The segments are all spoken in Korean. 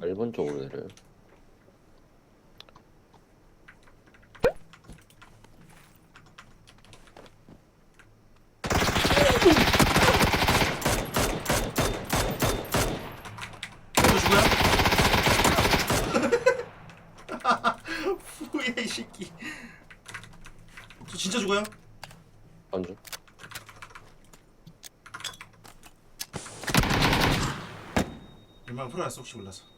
1번 쪽으로 내려요. 저 죽어요? 뭐야 이 새끼 저 진짜 죽어요? 안주. 얼마나 풀어놨어 혹시 몰라서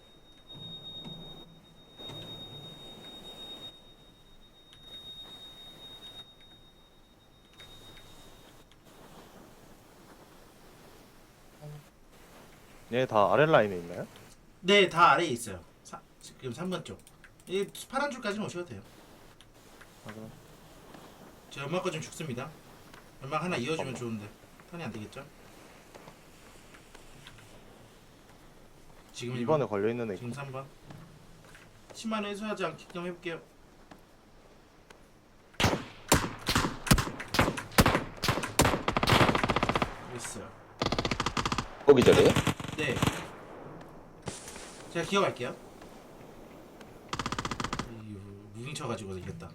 얘다 아랫 라인에 있나요? 네 다 아래에 있어요 사, 지금 3번 쪽 이 파란 줄까지는 오셔도 돼요 맞아. 제 연막과 좀 죽습니다 연막 하나 이어주면 좋은데 턴이 안 되겠죠? 지금 2번에 1번 걸려 있는 애. 지금 3번 치만 해소하지 않게끔 해볼게요 있어요 거기 자리에? 네 제가 기어갈게요 이유 무빙 쳐가지고 이겼다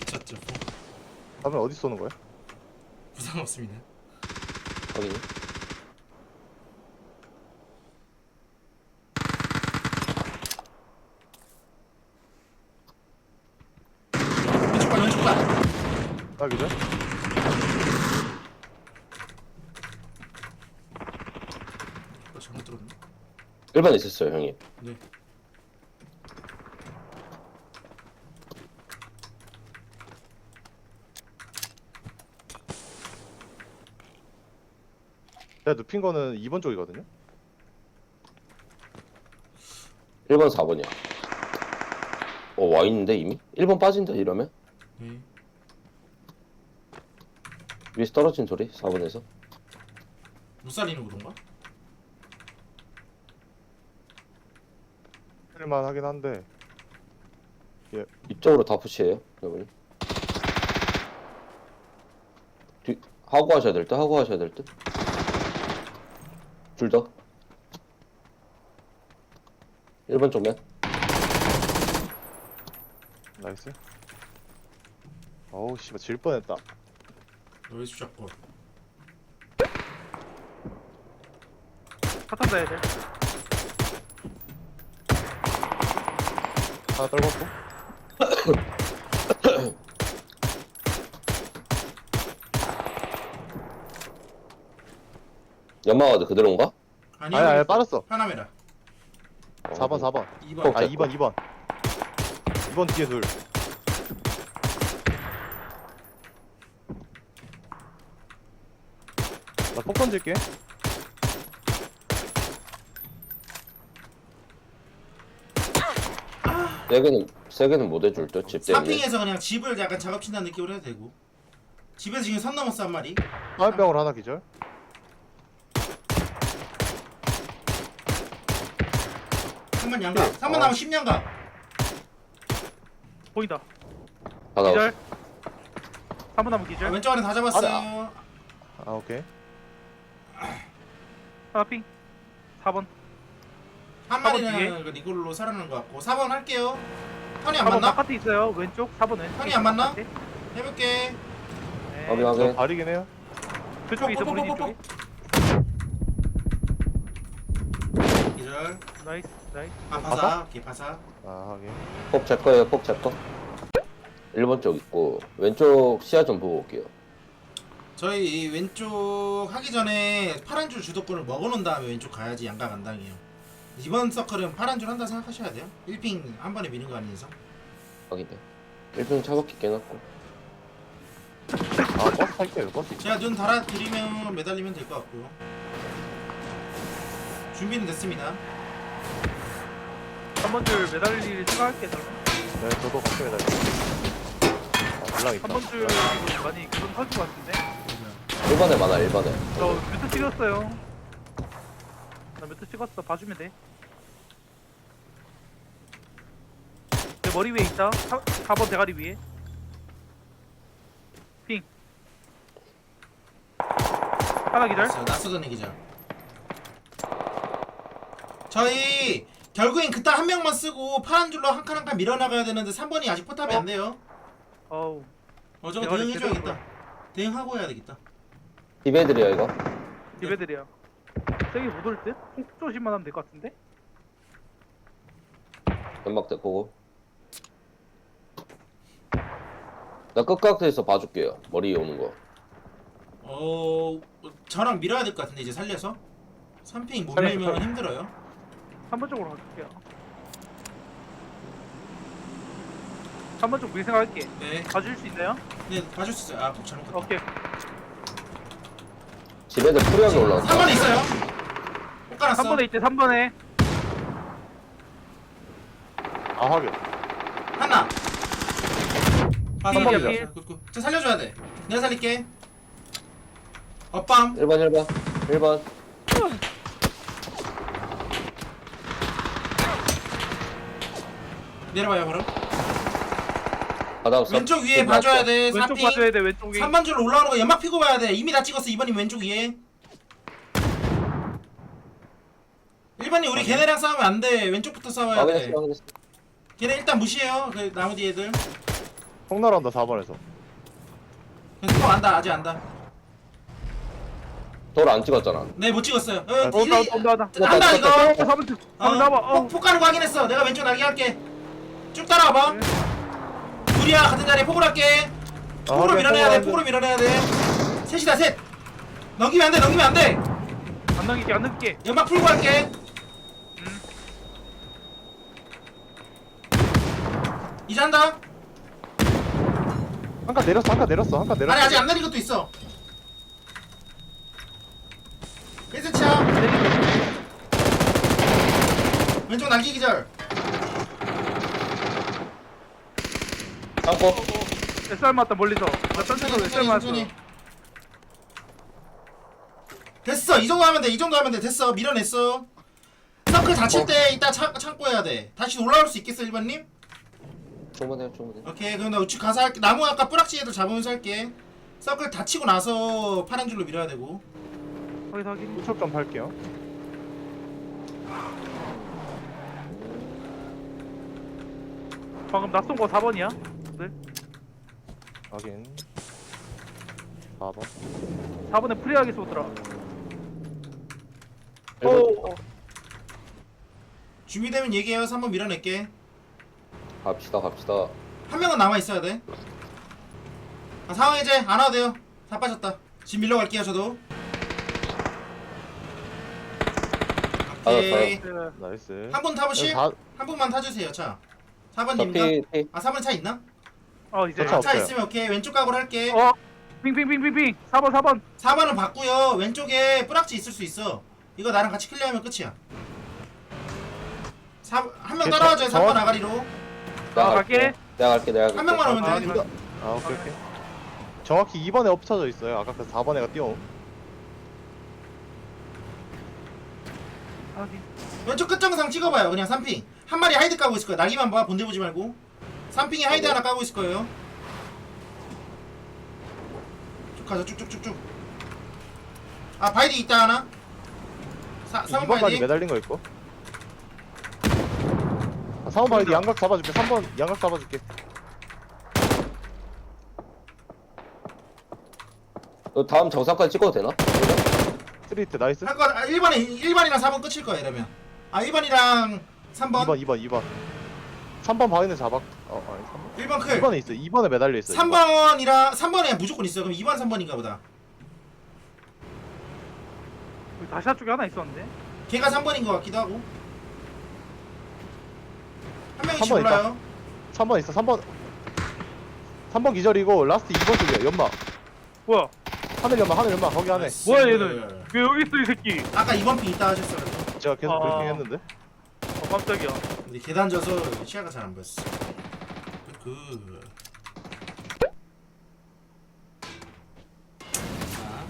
미쳤죠 다음에 어디 쏘는 거야? 부상 없습니다 확인. 왼쪽 발 왼쪽 발 딱이죠? 어, 잘못 들었네 1번에 있었어요, 형님. 네 제가 눕힌 거는 2번 쪽이거든요. 1번, 4번이야. 어, 와 있는데 이미? 1번 빠진다 이러면? 네. 위에서 떨어진 소리? 4번에서? 못 살리는 구도인 가? 할만 하긴 한데 이쪽으로 다 푸시해요, 여러분. 뒤, 하고 하셔야 될 듯, 하고 하셔야 될 듯. 둘 더. 1번 쪽면. 나이스. 어우 씨발 질 뻔했다. 여기서 잡고 사탄 써야 돼. 하나 떨궜고. 연마가드 그대로인가? 아니 아니 아니 빠졌어. 파나메라 4번 4번. 2번 어. 아 2번 2번. 2번 뒤에 둘. 나폭 던질게. 세 개는, 세 개는 못 해줄 듯, 집 때문에. 스타핑에서 그냥 집을 약간 작업친다는 느낌으로 해도 되고 집에서 지금 선 넘었어 한 마리 화염병으로 하나 기절. 한번 양가 네. 3번 어. 나면 10년가 보인다. 다 나왔어. 기절. 3번 나무 아, 기절. 왼쪽 안에 다 잡았어요 아 오케이. 하나 핑. 4번. 한 4번 뒤에. 마리는 그 니콜로 살아난 것 같고 4번 할게요 턴이 안 4번 맞나? 바깥에 있어요. 왼쪽. 4번 왼쪽. 형이 안 맞나? 바깥에. 해볼게 네. 확인, 저 확인. 발이긴 해요. 그쪽에 있어. 집 뽀뽀뽀뽀뽀. 쪽에. 기절 나이스. 나이스. 아 바사 오케이 바사 아 하긴. 꼭제 거예요, 꼭제 거. 1번 쪽 있고, 왼쪽 시야 좀 보고 올게요. 저희 이 왼쪽 하기 전에 파란 줄 주도권을 먹어놓은 다음에 왼쪽 가야지 양가 간당이에요 이번 서클은 파란 줄 한다 생각하셔야 돼요 1핑 한 번에 미는 거 아닌 이상 확인해. 1번 차바퀴 깨놨고. 아 버스 탈게요 버스. 제가 눈 달아드리면 매달리면 될 것 같고요 준비는 됐습니다 3번 줄 매달리를 추가할게. 그러면. 네 저도 같이 매달려. 아 연락 있다. 3번 줄 이거 많이 그건 터질 것 같은데. 1번에 많아, 1번에. 저 뮤트 찍었어요. 나 뮤트 찍었어. 봐주면 돼. 내 머리 위에 있다. 4, 4번 대가리 위에. 핑. 하나 기절. 낯서던 얘기죠 저희 결국엔 그따 한 명만 쓰고 파란 줄로 한 칸 한 칸 밀어나가야 되는데 3번이 아직 포탑이 안 돼요. 어우 어 저거 대응해줘야겠다. 대응하고 해야 되겠다. 디베드리야 이거 집 애들이야 세게 못올 듯? 폭 조심만 하면 될 것 같은데? 연막대 보고 나 끝각에서 봐줄게요 머리 오는 거 어 저랑 밀어야 될 것 같은데 이제 살려서 3핑 못 살려, 밀면 살려. 힘들어요. 3번 쪽으로 갈게요 3번 쪽 밀생할게 네, 봐줄 수 있나요? 네 봐줄 수 있어요. 아폭 잘못 갔다. 오케이 집애들 프리하게 올라온다 3번에 있어요. 꼭 깔았어. 3번에 있대 3번에 아 확인 하나. 아, 한 번이죠. 굿, 굿, 굿. 저 살려줘야 돼. 내가 살릴게. 어빰. 1번 1번 1번 내려봐요 바로. 받아왔어 왼쪽 위에 봐줘야 돼. 왼쪽 3핑. 봐줘야 돼 왼쪽이 3번 줄로 올라오는 거 연막 피고 봐야 돼. 이미 다 찍었어. 2번이 왼쪽 위에. 1번이 우리 걔네랑 싸우면 안 돼. 왼쪽부터 싸워야 돼. 확인했어 확인했어 걔네 일단 무시해요. 그 나무 뒤 애들. 폭날한다 4번에서 또 안다. 아직 안다. 돌안 찍었잖아 네 못 찍었어요. 어, 아, 온다 딜레이- 온다 온다 온다 한다 이거. 4번 어, 4번 나봐 폭, 폭 가는 거 확인했어. 내가 왼쪽 날개 할게. 쭉 따라와봐. 둘이야 같은 자리에 폭을 할게. 아, 폭으로 밀어내야 돼. 폭으로 밀어내야 돼. 셋이다 셋. 넘기면 안 돼. 넘기면 안 돼. 안 넘길게 안 넘길게 연막 풀고 할게. 이제 한다. 한 칸 내렸어 한 칸 내렸어 한칸 내렸어. 아니 아직 안 내린 것도 있어. 1세치야. 왼쪽 날개 기절. 땅고. SR 맞다 멀리서. 나 딴데서 SR 맞았어 됐어. 이 정도 하면 돼이 정도 하면 돼. 됐어. 밀어냈어. 서클 다칠 때 이따 참, 참고 해야 돼. 다시 올라올 수 있겠어 1번님? 충분해요 충분해 오케이 그럼 나 우측 가서 할게. 나무 아까 뿌락지 애들 잡으면서 할게. 서클 다 치고 나서 파란 줄로 밀어야 되고. 확인 확인. 우측 좀 할게요. 방금 낯선 거 4번이야? 확인. 4번. 4번에 프리하게 쏘더라. 오, 1번. 오 준비되면 얘기해요. 3번 밀어낼게 갑시다 갑시다. 한 명은 남아 있어야 돼. 아, 상황 이제 안 와도 돼요. 다 빠졌다. 지금 밀러 갈게요 저도. 오케이. 알았어요. 네. 나이스. 한분 타보실? 다, 한 분만 타주세요 차. 저 4번님인가? 피, 피. 아 4번에 차 있나? 어 이제 차 아, 차 없어요. 있으면 오케이. 왼쪽 각으로 할게. 어 빙빙빙빙빙. 4번 4번. 4번은 받고요. 왼쪽에 뿌락지 있을 수 있어. 이거 나랑 같이 클리어하면 끝이야. 한명 오케이, 따라와줘요 저- 3번 저- 아가리로 내가 아, 갈게. 갈게. 내가 갈게 내가 갈게. 한 명만 오면 아, 돼 이거- 아 오케이 오케이. 정확히 2번에 엎쳐져 있어요. 아까 그 4번에가 뛰어옴 확인. 왼쪽 끝정상 찍어봐요. 그냥 3핑. 한 마리 하이드 까고 있을 거야 나기만 봐. 본대 보지 말고. 3핑에 하이드 하나 까고 있을 거예요. 쭉 가자. 쭉쭉쭉쭉. 아 바이디 있다 하나? 4, 3번 2번까지 바이디? 매달린 거 있고 아, 4번 바이디 양각 잡아줄게. 3번 양각 잡아줄게. 너 다음 정상까지 찍어도 되나? 스트리트 나이스. 할거 1번에 1번이랑 4번 끝일 거야 이러면. 아 1번이랑 3번? 2번 2번 2번. 3번 바위는 잡았 어 아니 3번? 1번 클 2번에 있어. 2번에 매달려 있어 3번이랑 3번에 무조건 있어. 그럼 2번 3번인가 보다. 여기 다시아 쪽에 하나 있었는데? 걔가 3번인 것 같기도 하고 한 명씩 3번 있다. 몰라요? 3번 있어. 3번. 3번 기절이고 라스트 2번 쪽이야. 연막 뭐야? 하늘 연막 하늘 연막 거기 안에. 뭐야 얘는 왜 여기 있어 이 새끼. 아까 2번 핑 있다 하셨어요. 제가 계속 아. 브리핑 했는데? 어 깜짝이야. 우리 계단 져서 시야가 잘 안 보였어. 그 자.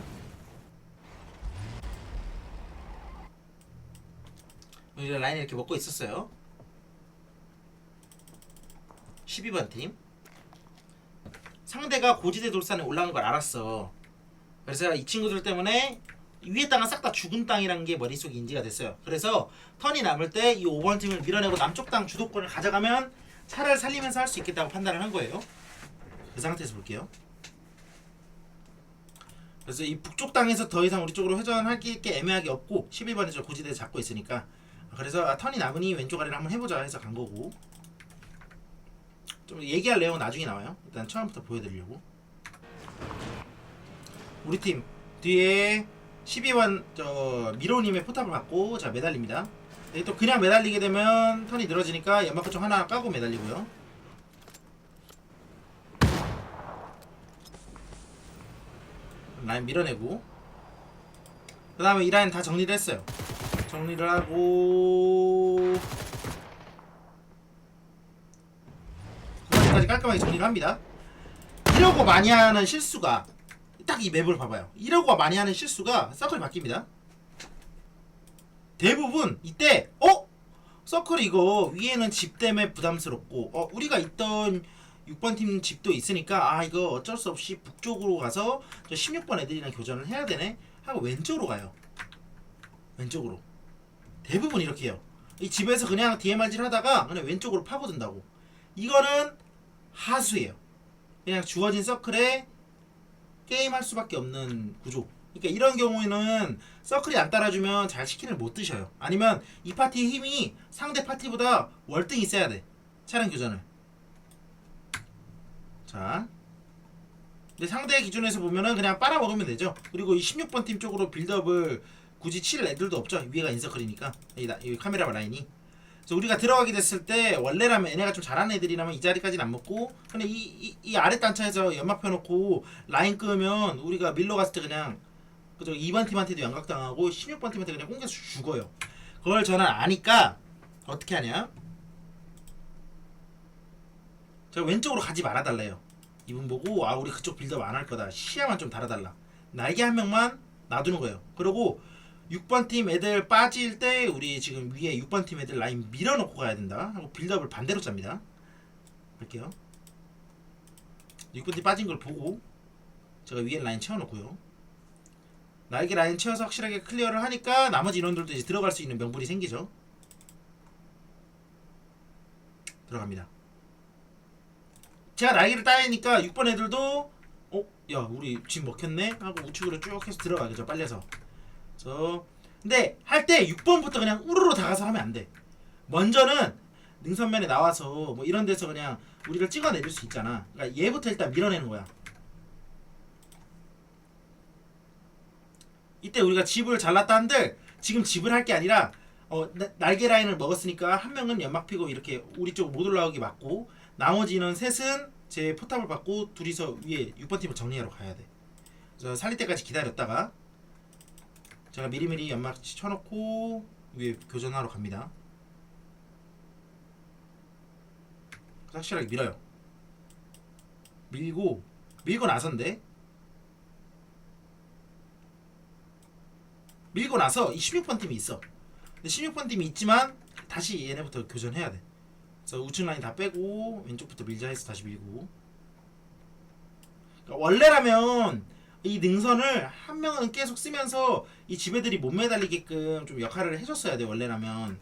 우리 라인 이렇게 먹고 있었어요 12번 팀 상대가 고지대 돌산에 올라온 걸 알았어 그래서 이 친구들 때문에 위에 땅은 싹 다 죽은 땅이라는 게 머릿속에 인지가 됐어요. 그래서 턴이 남을 때 이 5번 팀을 밀어내고 남쪽 땅 주도권을 가져가면 차를 살리면서 할 수 있겠다고 판단을 한 거예요. 그 상태에서 볼게요. 그래서 이 북쪽 땅에서 더 이상 우리 쪽으로 회전할 게 애매하게 없고 11번에서 고지대 잡고 있으니까 그래서 아, 턴이 남으니 왼쪽 아래를 한번 해보자 해서 간 거고 좀 얘기할 내용은 나중에 나와요. 일단 처음부터 보여드리려고. 우리 팀 뒤에 12번 저 미로님의 포탑을 받고 자 매달립니다. 여기 또 그냥 매달리게 되면 턴이 늘어지니까 연막구 좀 하나 까고 매달리고요. 라인 밀어내고 그 다음에 이 라인 다 정리를 했어요. 정리를 하고 그까지 깔끔하게 정리를 합니다. 이러고 많이 하는 실수가 딱 이 맵을 봐봐요. 이러고 많이 하는 실수가 서클이 바뀝니다. 대부분 이때 어? 서클 이거 위에는 집 때문에 부담스럽고 어 우리가 있던 6번 팀 집도 있으니까 아 이거 어쩔 수 없이 북쪽으로 가서 저 16번 애들이랑 교전을 해야 되네 하고 왼쪽으로 가요. 왼쪽으로 대부분 이렇게 해요. 이 집에서 그냥 DMR질 하다가 그냥 왼쪽으로 파고든다고. 이거는 하수예요. 그냥 주어진 서클에 게임할 수밖에 없는 구조. 그러니까 이런 경우에는 서클이 안 따라주면 잘 치킨을 못 드셔요. 아니면 이 파티의 힘이 상대 파티보다 월등히 세야 돼. 차량 교전을. 자. 근데 상대 기준에서 보면은 그냥 빨아먹으면 되죠. 그리고 이 16번 팀 쪽으로 빌드업을 굳이 칠 애들도 없죠. 위에가 인서클이니까. 이, 나- 이 카메라 라인이. 그래서 우리가 들어가게 됐을 때 원래라면 얘네가 좀 잘하는 애들이라면 이 자리까지는 안 먹고 근데 이, 이, 이 아래 단차에서 연막 펴놓고 라인 끄면 우리가 밀러 갔을 때 그냥 그저 2번 팀한테도 양각당하고 16번 팀한테 그냥 꽁겨서 죽어요. 그걸 저는 아니까 어떻게 하냐? 제가 왼쪽으로 가지 말아달래요. 이분 보고 아 우리 그쪽 빌드업 안 할 거다. 시야만 좀 달아달라. 날개 한 명만 놔두는 거예요. 그리고 6번 팀 애들 빠질 때 우리 지금 위에 6번 팀 애들 라인 밀어놓고 가야 된다. 하고 빌드업을 반대로 짭니다. 볼게요. 6번 팀 빠진 걸 보고 제가 위에 라인 채워놓고요. 날개 라인 채워서 확실하게 클리어를 하니까 나머지 인원들도 이제 들어갈 수 있는 명분이 생기죠. 들어갑니다. 제가 날개를 따니까 6번 애들도 어? 야 우리 집 먹혔네? 하고 우측으로 쭉 해서 들어가겠죠 빨려서 저 근데 할 때 6번부터 그냥 우르르 다 가서 하면 안 돼. 먼저는 능선면에 나와서 뭐 이런 데서 그냥 우리를 찍어내릴 수 있잖아. 그러니까 얘부터 일단 밀어내는 거야. 이때 우리가 집을 잘랐다 한들 지금 집을 할 게 아니라 어, 나- 날개 라인을 먹었으니까 한 명은 연막 피고 이렇게 우리 쪽 못 올라오게 막고 나머지는 셋은 제 포탑을 받고 둘이서 위에 6번 팀을 정리하러 가야 돼. 그래서 살릴 때까지 기다렸다가 제가 미리미리 연막 쳐놓고 위에 교전하러 갑니다. 확실하게 밀어요. 밀고 밀고 나선데 밀고 나서 이 16번 팀이 있어. 근데 16번 팀이 있지만 다시 얘네부터 교전해야 돼. 그래서 우측 라인 다 빼고 왼쪽부터 밀자 해서 다시 밀고. 그러니까 원래라면 이 능선을 한 명은 계속 쓰면서 이 지배들이 못 매달리게끔 좀 역할을 해줬어야 돼 원래라면.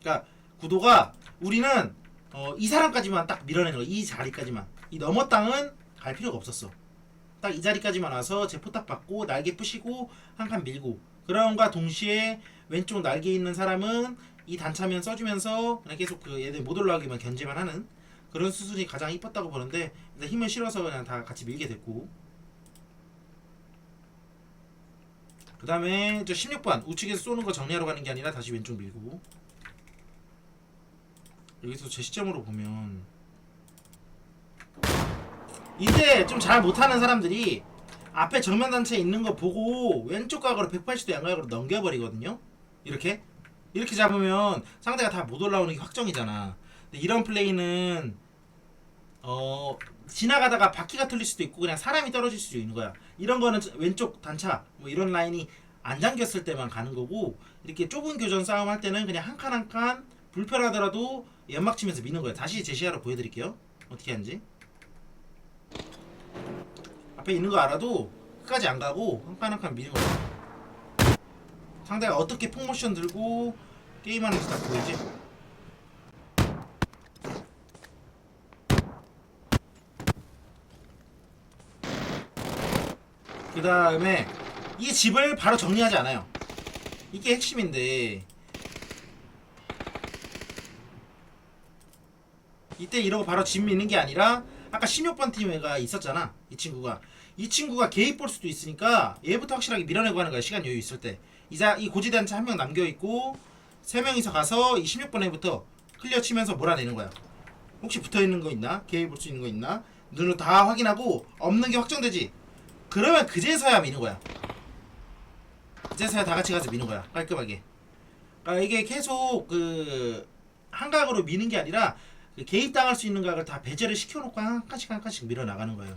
그러니까 구도가 우리는 어, 이 사람까지만 딱 밀어내는 거, 이 자리까지만. 이 너머 땅은 갈 필요가 없었어. 딱 이 자리까지만 와서 제 포탑 받고 날개 부시고 한 칸 밀고 그럼과 동시에 왼쪽 날개 있는 사람은 이 단차면 써주면서 그냥 계속 그 얘들 못 올라가기만 견제만 하는 그런 수순이 가장 이뻤다고 보는데 힘을 실어서 그냥 다 같이 밀게 됐고 그 다음에 저 16번 우측에서 쏘는 거 정리하러 가는 게 아니라 다시 왼쪽 밀고 여기서 제 시점으로 보면 이때 좀잘 못하는 사람들이 앞에 정면 단차에 있는 거 보고 왼쪽 각으로 180도 양각으로 넘겨버리거든요. 이렇게 이렇게 잡으면 상대가 다 못 올라오는 게 확정이잖아. 근데 이런 플레이는 어 지나가다가 바퀴가 틀릴 수도 있고 그냥 사람이 떨어질 수도 있는 거야. 이런 거는 왼쪽 단차 뭐 이런 라인이 안 잠겼을 때만 가는 거고 이렇게 좁은 교전 싸움 할 때는 그냥 한 칸 한 칸 불편하더라도 연막 치면서 미는 거예요. 다시 제시하러 보여드릴게요. 어떻게 하는지. 앞에 있는 거 알아도 끝까지 안 가고 한 칸 한 칸 미는 거야. 상대가 어떻게 폭모션 들고 게임하는지 다 보이지? 그 다음에 이 집을 바로 정리하지 않아요. 이게 핵심인데. 이때 이러고 바로 집 미는 게 아니라 아까 16번 팀에가 있었잖아 이 친구가. 이 친구가 개입 볼 수도 있으니까 얘부터 확실하게 밀어내고 하는 거야 시간 여유 있을 때. 이자 이 고지대한테 한 명 남겨 있고 세 명이서 가서 이 16번 애부터 클리어 치면서 몰아내는 거야. 혹시 붙어 있는 거 있나? 개입 볼수 있는 거 있나? 눈으로 다 확인하고 없는 게 확정되지 그러면 그제서야 미는 거야. 그제서야 다 같이 가서 미는 거야. 깔끔하게. 그러니까 이게 계속 그 한각으로 미는 게 아니라 그 개입당할 수 있는 각을 다 배제를 시켜놓고 한 칸씩 한 칸씩 밀어 나가는 거예요.